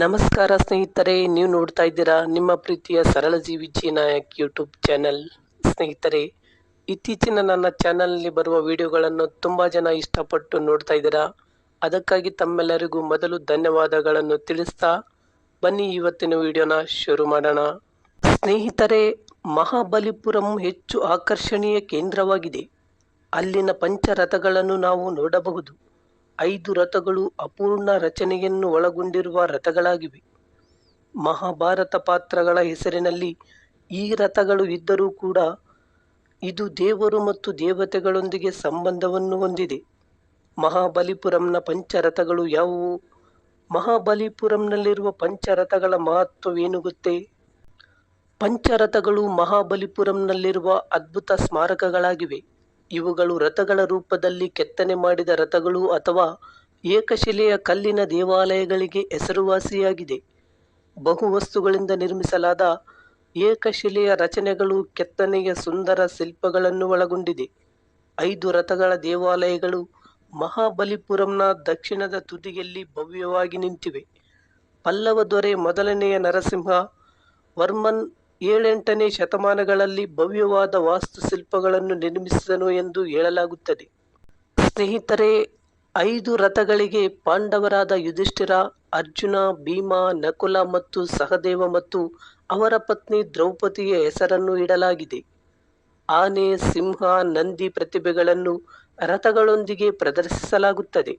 ನಮಸ್ಕಾರ ಸ್ನೇಹಿತರೆ, ನೀವು ನೋಡ್ತಾ ಇದ್ದೀರಾ ನಿಮ್ಮ ಪ್ರೀತಿಯ ಸರಳ ಜೀವಿ ನಾಯಕ್ ಯೂಟ್ಯೂಬ್ ಚಾನೆಲ್ ಸ್ನೇಹಿತರೆ, ಇತ್ತೀಚಿನ ನನ್ನ ಚಾನಲ್ನಲ್ಲಿ ಬರುವ ವಿಡಿಯೋಗಳನ್ನು ತುಂಬ ಜನ ಇಷ್ಟಪಟ್ಟು ನೋಡ್ತಾ ಇದ್ದೀರಾ. ಅದಕ್ಕಾಗಿ ತಮ್ಮೆಲ್ಲರಿಗೂ ಮೊದಲು ಧನ್ಯವಾದಗಳನ್ನು ತಿಳಿಸ್ತಾ ಬನ್ನಿ ಇವತ್ತಿನ ವಿಡಿಯೋನ ಶುರು ಮಾಡೋಣ. ಸ್ನೇಹಿತರೆ, ಮಹಾಬಲಿಪುರಂ ಹೆಚ್ಚು ಆಕರ್ಷಣೀಯ ಕೇಂದ್ರವಾಗಿದೆ. ಅಲ್ಲಿನ ಪಂಚರಥಗಳನ್ನು ನಾವು ನೋಡಬಹುದು. ಐದು ರಥಗಳು ಅಪೂರ್ಣ ರಚನೆಯನ್ನು ಒಳಗೊಂಡಿರುವ ರಥಗಳಾಗಿವೆ. ಮಹಾಭಾರತ ಪಾತ್ರಗಳ ಹೆಸರಿನಲ್ಲಿ ಈ ರಥಗಳು ಇದ್ದರೂ ಕೂಡ ಇದು ದೇವರು ಮತ್ತು ದೇವತೆಗಳೊಂದಿಗೆ ಸಂಬಂಧವನ್ನು ಹೊಂದಿದೆ. ಮಹಾಬಲಿಪುರಂನ ಪಂಚರಥಗಳು ಯಾವುವು? ಮಹಾಬಲಿಪುರಂನಲ್ಲಿರುವ ಪಂಚರಥಗಳ ಮಹತ್ವವೇನು ಗೊತ್ತೇ? ಪಂಚರಥಗಳು ಮಹಾಬಲಿಪುರಂನಲ್ಲಿರುವ ಅದ್ಭುತ ಸ್ಮಾರಕಗಳಾಗಿವೆ. ಇವುಗಳು ರಥಗಳ ರೂಪದಲ್ಲಿ ಕೆತ್ತನೆ ಮಾಡಿದ ರಥಗಳು ಅಥವಾ ಏಕಶಿಲೆಯ ಕಲ್ಲಿನ ದೇವಾಲಯಗಳಿಗೆ ಹೆಸರುವಾಸಿಯಾಗಿದೆ. ಬಹು ವಸ್ತುಗಳಿಂದ ನಿರ್ಮಿಸಲಾದ ಏಕಶಿಲೆಯ ರಚನೆಗಳು ಕೆತ್ತನೆಯ ಸುಂದರ ಶಿಲ್ಪಗಳನ್ನು ಒಳಗೊಂಡಿದೆ. ಐದು ರಥಗಳ ದೇವಾಲಯಗಳು ಮಹಾಬಲಿಪುರಂನ ದಕ್ಷಿಣದ ತುದಿಯಲ್ಲಿ ಭವ್ಯವಾಗಿ ನಿಂತಿವೆ. ಪಲ್ಲವ ದೊರೆ ಮೊದಲನೆಯ ನರಸಿಂಹ ವರ್ಮನ್ ಏಳೆಂಟನೇ ಶತಮಾನಗಳಲ್ಲಿ ಭವ್ಯವಾದ ವಾಸ್ತುಶಿಲ್ಪಗಳನ್ನು ನಿರ್ಮಿಸಿದನು ಎಂದು ಹೇಳಲಾಗುತ್ತದೆ. ಸ್ನೇಹಿತರೆ, ಐದು ರಥಗಳಿಗೆ ಪಾಂಡವರಾದ ಯುಧಿಷ್ಠಿರ, ಅರ್ಜುನ, ಭೀಮ, ನಕುಲ ಮತ್ತು ಸಹದೇವ ಮತ್ತು ಅವರ ಪತ್ನಿ ದ್ರೌಪದಿಯ ಹೆಸರನ್ನು ಇಡಲಾಗಿದೆ. ಆನೆ, ಸಿಂಹ, ನಂದಿ ಪ್ರತಿಭೆಗಳನ್ನು ರಥಗಳೊಂದಿಗೆ ಪ್ರದರ್ಶಿಸಲಾಗುತ್ತದೆ.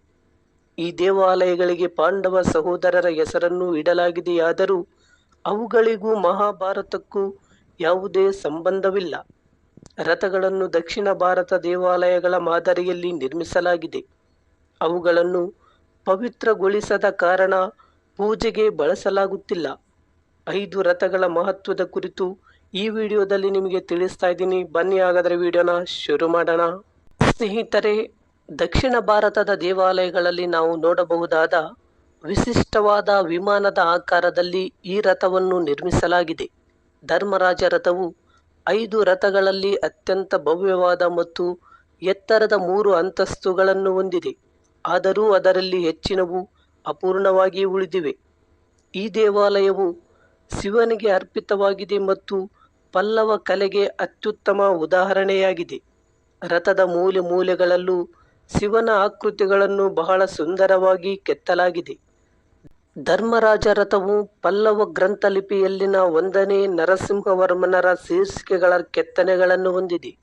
ಈ ದೇವಾಲಯಗಳಿಗೆ ಪಾಂಡವ ಸಹೋದರರ ಹೆಸರನ್ನು ಇಡಲಾಗಿದೆಯಾದರೂ ಅವುಗಳಿಗೂ ಮಹಾಭಾರತಕ್ಕೂ ಯಾವುದೇ ಸಂಬಂಧವಿಲ್ಲ. ರಥಗಳನ್ನು ದಕ್ಷಿಣ ಭಾರತ ದೇವಾಲಯಗಳ ಮಾದರಿಯಲ್ಲಿ ನಿರ್ಮಿಸಲಾಗಿದೆ. ಅವುಗಳನ್ನು ಪವಿತ್ರಗೊಳಿಸದ ಕಾರಣ ಪೂಜೆಗೆ ಬಳಸಲಾಗುತ್ತಿಲ್ಲ. ಐದು ರಥಗಳ ಮಹತ್ವದ ಕುರಿತು ಈ ವಿಡಿಯೋದಲ್ಲಿ ನಿಮಗೆ ತಿಳಿಸ್ತಾ ಇದ್ದೀನಿ. ಬನ್ನಿ ಹಾಗಾದರೆ ವಿಡಿಯೋನ ಶುರು ಮಾಡೋಣ. ಸ್ನೇಹಿತರೆ, ದಕ್ಷಿಣ ಭಾರತದ ದೇವಾಲಯಗಳಲ್ಲಿ ನಾವು ನೋಡಬಹುದಾದ ವಿಶಿಷ್ಟವಾದ ವಿಮಾನದ ಆಕಾರದಲ್ಲಿ ಈ ರಥವನ್ನು ನಿರ್ಮಿಸಲಾಗಿದೆ. ಧರ್ಮರಾಜ ರಥವು ಐದು ರಥಗಳಲ್ಲಿ ಅತ್ಯಂತ ಭವ್ಯವಾದ ಮತ್ತು ಎತ್ತರದ ಮೂರು ಅಂತಸ್ತುಗಳನ್ನು ಹೊಂದಿದೆ. ಆದರೂ ಅದರಲ್ಲಿ ಹೆಚ್ಚಿನವು ಅಪೂರ್ಣವಾಗಿ ಉಳಿದಿವೆ. ಈ ದೇವಾಲಯವು ಶಿವನಿಗೆ ಅರ್ಪಿತವಾಗಿದೆ ಮತ್ತು ಪಲ್ಲವ ಕಲೆಗೆ ಅತ್ಯುತ್ತಮ ಉದಾಹರಣೆಯಾಗಿದೆ. ರಥದ ಮೂಲೆ ಮೂಲೆಗಳಲ್ಲೂ ಶಿವನ ಆಕೃತಿಗಳನ್ನು ಬಹಳ ಸುಂದರವಾಗಿ ಕೆತ್ತಲಾಗಿದೆ. ಧರ್ಮರಾಜ ರಥವು ಪಲ್ಲವ ಗ್ರಂಥಲಿಪಿಯಲ್ಲಿನ ಒಂದನೇ ನರಸಿಂಹವರ್ಮನರ ಶೀರ್ಷಿಕೆಗಳ ಕೆತ್ತನೆಗಳನ್ನು ಹೊಂದಿದೆ.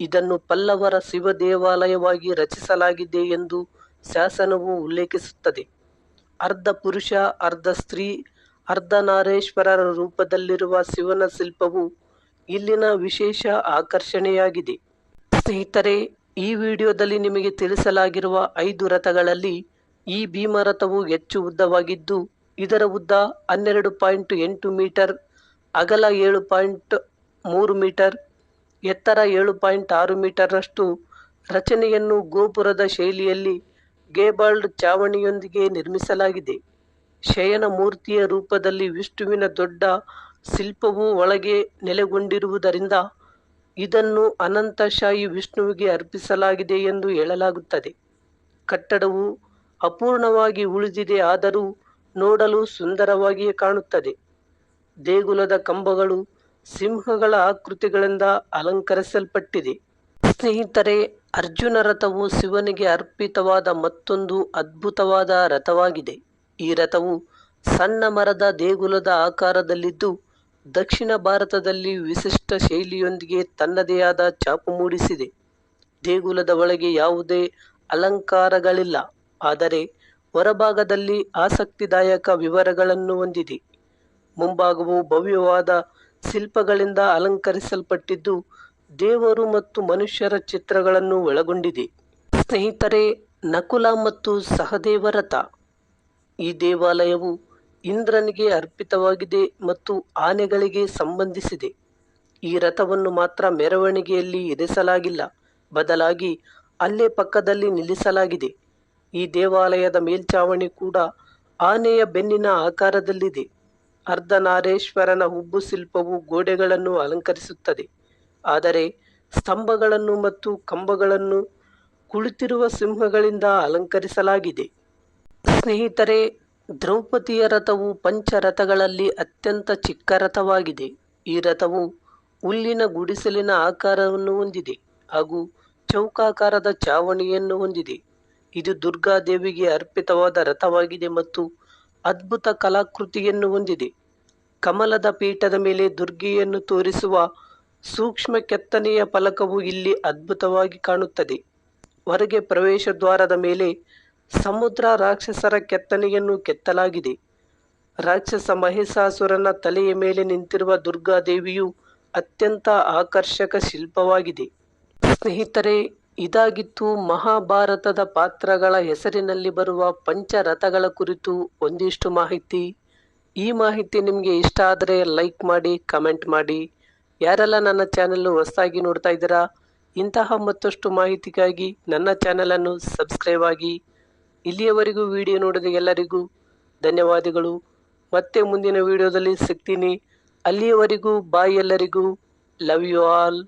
ಇದನ್ನು ಪಲ್ಲವರ ಶಿವ ದೇವಾಲಯವಾಗಿ ರಚಿಸಲಾಗಿದೆ ಎಂದು ಶಾಸನವು ಉಲ್ಲೇಖಿಸುತ್ತದೆ. ಅರ್ಧ ಪುರುಷ, ಅರ್ಧ ಸ್ತ್ರೀ ಅರ್ಧನಾರೇಶ್ವರರ ರೂಪದಲ್ಲಿರುವ ಶಿವನ ಶಿಲ್ಪವು ಇಲ್ಲಿನ ವಿಶೇಷ ಆಕರ್ಷಣೆಯಾಗಿದೆ. ಸ್ನೇಹಿತರೆ, ಈ ವಿಡಿಯೋದಲ್ಲಿ ನಿಮಗೆ ತಿಳಿಸಲಾಗಿರುವ ಐದು ರಥಗಳಲ್ಲಿ ಈ ಭೀಮರಥವು ಹೆಚ್ಚು ಉದ್ದವಾಗಿದ್ದು, ಇದರ ಉದ್ದ ಹನ್ನೆರಡು ಪಾಯಿಂಟ್ ಎಂಟು ಮೀಟರ್, ಅಗಲ ಏಳು ಪಾಯಿಂಟ್ ಮೂರು ಮೀಟರ್, ಎತ್ತರ ಏಳು ಪಾಯಿಂಟ್ ಆರು ಮೀಟರ್ನಷ್ಟು ರಚನೆಯನ್ನು ಗೋಪುರದ ಶೈಲಿಯಲ್ಲಿ ಗೇಬಾಲ್ಡ್ ಚಾವಣಿಯೊಂದಿಗೆ ನಿರ್ಮಿಸಲಾಗಿದೆ. ಶಯನ ಮೂರ್ತಿಯ ರೂಪದಲ್ಲಿ ವಿಷ್ಣುವಿನ ದೊಡ್ಡ ಶಿಲ್ಪವು ಒಳಗೆ ನೆಲೆಗೊಂಡಿರುವುದರಿಂದ ಇದನ್ನು ಅನಂತಶಾಹಿ ವಿಷ್ಣುವಿಗೆ ಅರ್ಪಿಸಲಾಗಿದೆ ಎಂದು ಹೇಳಲಾಗುತ್ತದೆ. ಕಟ್ಟಡವು ಅಪೂರ್ಣವಾಗಿ ಉಳಿದಿದೆ ಆದರೂ ನೋಡಲು ಸುಂದರವಾಗಿಯೇ ಕಾಣುತ್ತದೆ. ದೇಗುಲದ ಕಂಬಗಳು ಸಿಂಹಗಳ ಆಕೃತಿಗಳಿಂದ ಅಲಂಕರಿಸಲ್ಪಟ್ಟಿದೆ. ಸ್ನೇಹಿತರೆ, ಅರ್ಜುನ ರಥವು ಶಿವನಿಗೆ ಅರ್ಪಿತವಾದ ಮತ್ತೊಂದು ಅದ್ಭುತವಾದ ರಥವಾಗಿದೆ. ಈ ರಥವು ಸಣ್ಣ ಮರದ ದೇಗುಲದ ಆಕಾರದಲ್ಲಿದ್ದು, ದಕ್ಷಿಣ ಭಾರತದಲ್ಲಿ ವಿಶಿಷ್ಟ ಶೈಲಿಯೊಂದಿಗೆ ತನ್ನದೇ ಆದ ಛಾಪು ಮೂಡಿಸಿದೆ. ದೇಗುಲದ ಒಳಗೆ ಯಾವುದೇ ಅಲಂಕಾರಗಳಿಲ್ಲ. ಆದರೆ ಹೊರಭಾಗದಲ್ಲಿ ಆಸಕ್ತಿದಾಯಕ ವಿವರಗಳನ್ನು ಹೊಂದಿದೆ. ಮುಂಭಾಗವು ಭವ್ಯವಾದ ಶಿಲ್ಪಗಳಿಂದ ಅಲಂಕರಿಸಲ್ಪಟ್ಟಿದ್ದು ದೇವರು ಮತ್ತು ಮನುಷ್ಯರ ಚಿತ್ರಗಳನ್ನು ಒಳಗೊಂಡಿದೆ. ಸ್ನೇಹಿತರೆ, ನಕುಲ ಮತ್ತು ಸಹದೇವ ರಥ ಈ ದೇವಾಲಯವು ಇಂದ್ರನಿಗೆ ಅರ್ಪಿತವಾಗಿದೆ ಮತ್ತು ಆನೆಗಳಿಗೆ ಸಂಬಂಧಿಸಿದೆ. ಈ ರಥವನ್ನು ಮಾತ್ರ ಮೆರವಣಿಗೆಯಲ್ಲಿ ಇರಿಸಲಾಗಿಲ್ಲ, ಬದಲಾಗಿ ಅಲ್ಲೇ ಪಕ್ಕದಲ್ಲಿ ನಿಲ್ಲಿಸಲಾಗಿದೆ. ಈ ದೇವಾಲಯದ ಮೇಲ್ಛಾವಣಿ ಕೂಡ ಆನೆಯ ಬೆನ್ನಿನ ಆಕಾರದಲ್ಲಿದೆ. ಅರ್ಧನಾರೇಶ್ವರನ ಹುಬ್ಬು ಶಿಲ್ಪವು ಗೋಡೆಗಳನ್ನು ಅಲಂಕರಿಸುತ್ತದೆ. ಆದರೆ ಸ್ತಂಭಗಳನ್ನು ಮತ್ತು ಕಂಬಗಳನ್ನು ಕುಳಿತಿರುವ ಸಿಂಹಗಳಿಂದ ಅಲಂಕರಿಸಲಾಗಿದೆ. ಸ್ನೇಹಿತರೆ, ದ್ರೌಪದಿಯ ರಥವು ಪಂಚರಥಗಳಲ್ಲಿ ಅತ್ಯಂತ ಚಿಕ್ಕ ರಥವಾಗಿದೆ. ಈ ರಥವು ಹುಲ್ಲಿನ ಗುಡಿಸಲಿನ ಆಕಾರವನ್ನು ಹೊಂದಿದೆ ಹಾಗೂ ಚೌಕಾಕಾರದ ಚಾವಣಿಯನ್ನು ಹೊಂದಿದೆ. ಇದು ದುರ್ಗಾದೇವಿಗೆ ಅರ್ಪಿತವಾದ ರಥವಾಗಿದೆ ಮತ್ತು ಅದ್ಭುತ ಕಲಾಕೃತಿಯನ್ನು ಹೊಂದಿದೆ. ಕಮಲದ ಪೀಠದ ಮೇಲೆ ದುರ್ಗೆಯನ್ನು ತೋರಿಸುವ ಸೂಕ್ಷ್ಮ ಕೆತ್ತನೆಯ ಫಲಕವು ಇಲ್ಲಿ ಅದ್ಭುತವಾಗಿ ಕಾಣುತ್ತದೆ. ಹೊರಗೆ ಪ್ರವೇಶ ದ್ವಾರದ ಮೇಲೆ ಸಮುದ್ರ ರಾಕ್ಷಸರ ಕೆತ್ತನೆಯನ್ನು ಕೆತ್ತಲಾಗಿದೆ. ರಾಕ್ಷಸ ಮಹಿಷಾಸುರನ ತಲೆಯ ಮೇಲೆ ನಿಂತಿರುವ ದುರ್ಗಾದೇವಿಯು ಅತ್ಯಂತ ಆಕರ್ಷಕ ಶಿಲ್ಪವಾಗಿದೆ. ಸ್ನೇಹಿತರೆ ಇದಾಗಿತ್ತು ಮಹಾಭಾರತದ ಪಾತ್ರಗಳ ಹೆಸರಿನಲ್ಲಿ ಬರುವ ಪಂಚರಥಗಳ ಕುರಿತು ಒಂದಿಷ್ಟು ಮಾಹಿತಿ. ಈ ಮಾಹಿತಿ ನಿಮಗೆ ಇಷ್ಟ ಆದರೆ ಲೈಕ್ ಮಾಡಿ, ಕಮೆಂಟ್ ಮಾಡಿ. ಯಾರೆಲ್ಲ ನನ್ನ ಚಾನಲ್ ಹೊಸದಾಗಿ ನೋಡ್ತಾ ಇದ್ದೀರಾ, ಇಂತಹ ಮತ್ತಷ್ಟು ಮಾಹಿತಿಗಾಗಿ ನನ್ನ ಚಾನಲನ್ನು ಸಬ್ಸ್ಕ್ರೈಬ್ ಆಗಿ. ಇಲ್ಲಿಯವರೆಗೂ ವಿಡಿಯೋ ನೋಡಿದ ಎಲ್ಲರಿಗೂ ಧನ್ಯವಾದಗಳು. ಮತ್ತೆ ಮುಂದಿನ ವಿಡಿಯೋದಲ್ಲಿ ಸಿಗ್ತೀನಿ. ಅಲ್ಲಿಯವರೆಗೂ ಬಾಯ್ ಎಲ್ಲರಿಗೂ. Love you all